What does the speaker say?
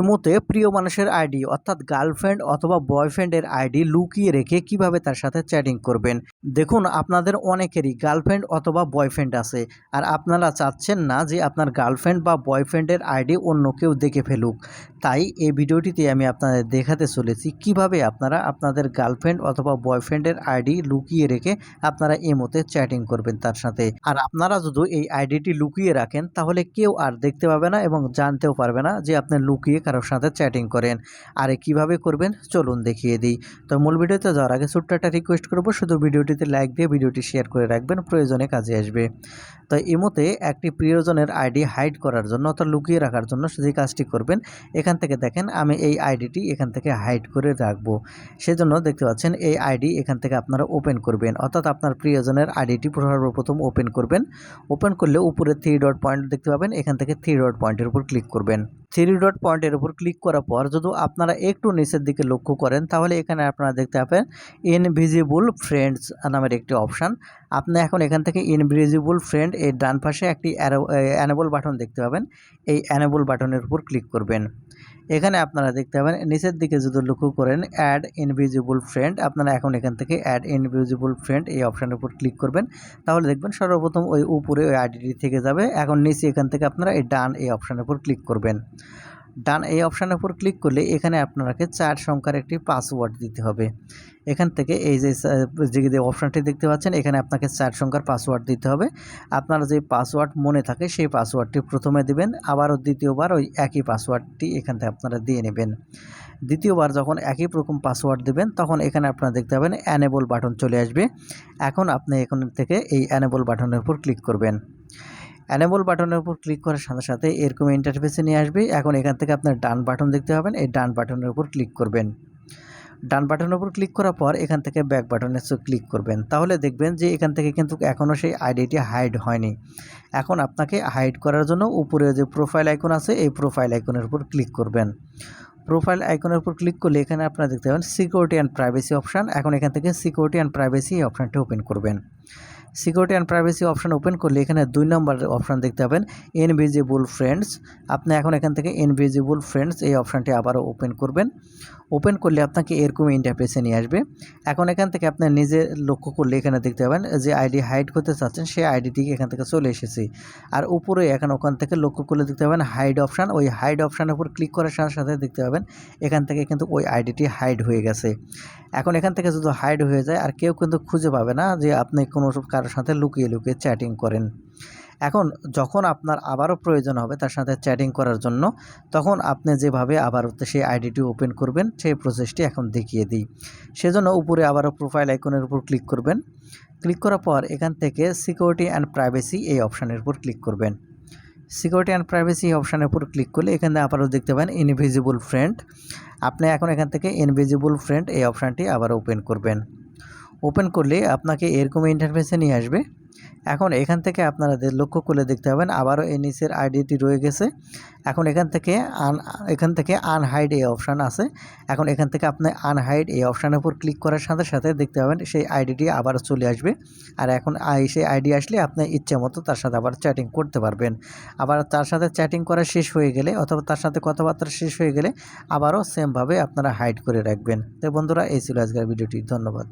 ইমোতে প্রিয় মানুষের আইডি, অর্থাৎ গার্লফ্রেন্ড অথবা বয়ফ্রেন্ডের আইডি লুকিয়ে রেখে কীভাবে তার সাথে চ্যাটিং করবেন? দেখুন, আপনাদের অনেকেরই গার্লফ্রেন্ড অথবা বয়ফ্রেন্ড আছে, আর আপনারা চাচ্ছেন না যে আপনার গার্লফ্রেন্ড বা বয়ফ্রেন্ডের আইডি অন্য কেউ দেখে ফেলুক। তাই এই ভিডিওটিতে আমি আপনাদের দেখাতে চলেছি কীভাবে আপনারা আপনাদের গার্লফ্রেন্ড অথবা বয়ফ্রেন্ডের আইডি লুকিয়ে রেখে আপনারা এমোতে চ্যাটিং করবেন তার সাথে। আর আপনারা যদি এই আইডিটি লুকিয়ে রাখেন, তাহলে কেউ আর দেখতে পাবে না এবং জানতেও পারবে না যে আপনি লুকিয়ে কারোর সাথে চ্যাটিং করেন। আর কীভাবে করবেন? চলুন দেখিয়ে দিই। তো মূল ভিডিওতে যাওয়ার আগে ছোট্ট একটা রিকোয়েস্ট করব। শুধু ভিডিওটিতে লাইক দিয়ে ভিডিওটি শেয়ার করে রাখবেন, প্রয়োজনে কাজে আসবে। তো এমোতে একটি প্রিয়জনের আইডি হাইড করার জন্য অর্থাৎ লুকিয়ে রাখার জন্য যে কাজটি করবেন, এখান থেকে দেখেন আমি এই আইডিটি এখান থেকে হাইড করে রাখব। সেজন্য দেখতে পাচ্ছেন এই আইডি এখান থেকে আপনারা ওপেন করবেন। অর্থাৎ আপনার প্রিয়জনের আইডিটি সর্বপ্রথম ওপেন করবেন। ওপেন করলে উপরে থ্রি ডট পয়েন্ট দেখতে পাবেন। এখান থেকে থ্রি ডট পয়েন্টের উপর ক্লিক করবেন। থ্রি ডট পয়েন্টের উপর ক্লিক করার পর যদি আপনারা একটু নিচের দিকে লক্ষ্য করেন, তাহলে এখানে আপনারা দেখতে পাবেন ইনভিজিবল ফ্রেন্ডস নামের একটি অপশান আপনি এখন এখান থেকে ইনভিজিবল ফ্রেন্ড এর ডান পাশে একটি অ্যানেবল বাটন দেখতে পাবেন। এই অ্যানেবল বাটনের উপর ক্লিক করবেন। এখানে আপনারা দেখতে পাবেন, নিচের দিকে যদি লক্ষ্য করেন অ্যাড ইনভিজিবল ফ্রেন্ড আপনারা এখন এখান থেকে অ্যাড ইনভিজিবল ফ্রেন্ড এই অপশানের উপর ক্লিক করবেন। তাহলে দেখবেন সর্বপ্রথম ওই উপরে ওই আইডিটি থেকে যাবে, এখন নিচে এখান থেকে আপনারা এই ডান এই অপশানের উপর ক্লিক করবেন। ডান এই অপশানের উপর ক্লিক করলে এখানে আপনাকে চার সংখ্যার একটি পাসওয়ার্ড দিতে হবে। এখান থেকে এই যে যে অপশানটি দেখতে পাচ্ছেন, এখানে আপনাকে চার সংখ্যার পাসওয়ার্ড দিতে হবে। আপনার যে পাসওয়ার্ড মনে থাকে, সেই পাসওয়ার্ডটি প্রথমে দিবেন, আবারও দ্বিতীয়বার ওই একই পাসওয়ার্ডটি এখান থেকে আপনারা দিয়ে নেবেন। দ্বিতীয়বার যখন একই রকম পাসওয়ার্ড দেবেন, তখন এখানে আপনারা দেখতে পাবেন অ্যানেবল বাটন চলে আসবে। এখন আপনি এখান থেকে এই অ্যানেবল বাটনের উপর ক্লিক করবেন। অ্যানেবল বাটনের উপর ক্লিক করার সাথে সাথে এরকম ইন্টারফেসে নিয়ে আসবে। এখন এখান থেকে আপনার ডান বাটন দেখতে পাবেন। এই ডান বাটনের উপর ক্লিক করবেন। ডান বাটনের উপর ক্লিক করার পর এখান থেকে ব্যাক বাটনে ক্লিক করবেন। তাহলে দেখবেন যে এখান থেকে কিন্তু এখনও সেই আইডিটি হাইড হয়নি। এখন আপনাকে হাইড করার জন্য উপরে যে প্রোফাইল আইকন আছে, এই প্রোফাইল আইকনের উপর ক্লিক করবেন। প্রোফাইল আইকনের উপর ক্লিক করলে এখানে আপনারা দেখতে পাবেন সিকিউরিটি অ্যান্ড প্রাইভেসি অপশান এখন এখান থেকে সিকিউরিটি অ্যান্ড প্রাইভেসি এই অপশানটি ওপেন করবেন। Security and privacy option open করলে এখানে দুই নম্বর অপশান দেখতে পাবেন ইনভিজিবল ফ্রেন্ডস আপনি এখন এখান থেকে ইনভিজিবল ফ্রেন্ডস এই অপশানটি আবারও ওপেন করবেন। ওপেন করলে আপনাকে এরকম ইন্টারফেসে নিয়ে আসবে। এখন এখান থেকে আপনার নিজে লক্ষ্য করলে এখানে দেখতে পাবেন যে আইডি হাইড করতে চাচ্ছেন সেই আইডিটি এখান থেকে চলে এসেছে। আর উপরে এখন ওখান থেকে লক্ষ্য করলে দেখতে পাবেন হাইড অপশান ওই হাইড অপশানের উপর ক্লিক করার সাথে সাথে দেখতে পাবেন এখান থেকে কিন্তু ওই আইডিটি হাইড হয়ে গেছে। এখন এখান থেকে যদি হাইড হয়ে যায়, আর কেউ কিন্তু খুঁজে পাবে না যে আপনি কোনো কারোর সাথে লুকিয়ে লুকিয়ে চ্যাটিং করেন। এখন যখন আপনার আবারও প্রয়োজন হবে তার সাথে চ্যাটিং করার জন্য, তখন আপনি যেভাবে আবার সেই আইডিটি ওপেন করবেন, সেই প্রসেসটি এখন দেখিয়ে দিই। সেজন্য উপরে আবারও প্রোফাইল আইকনের উপর ক্লিক করবেন। ক্লিক করার পর এখান থেকে সিকিউরিটি অ্যান্ড প্রাইভেসি এই অপশানের উপর ক্লিক করবেন। সিকিউরিটি অ্যান্ড প্রাইভেসি অপশানের উপর ক্লিক করলে এখানে আবারও দেখতে পাবেন ইনভিজিবল ফ্রেন্ড আপনি এখন এখান থেকে ইনভিজিবল ফ্রেন্ড এই অপশানটি আবার ওপেন করবেন। ওপেন করলে আপনাকে এরকম ইন্টারফেসে নিয়ে আসবে। এখন এখান থেকে আপনারা লক্ষ্য করলে দেখতে পাবেন, আবারও নিচের আইডিটি রয়ে গেছে। এখন এখান থেকে আন এখান থেকে আনহাইড এই অপশান আছে। এখন এখান থেকে আপনি আনহাইড এই অপশানের উপর ক্লিক করার সাথে সাথে দেখতে পাবেন, সেই আইডিটি আবার চলে আসবে। আর এখন সেই আইডি আসলে আপনি ইচ্ছে মতো তার সাথে আবার চ্যাটিং করতে পারবেন। আবার তার সাথে চ্যাটিং করা শেষ হয়ে গেলে অথবা তার সাথে কথাবার্তা শেষ হয়ে গেলে আবারও সেমভাবে আপনারা হাইড করে রাখবেন। তো বন্ধুরা, এই ছিল আজকের ভিডিওটি। ধন্যবাদ।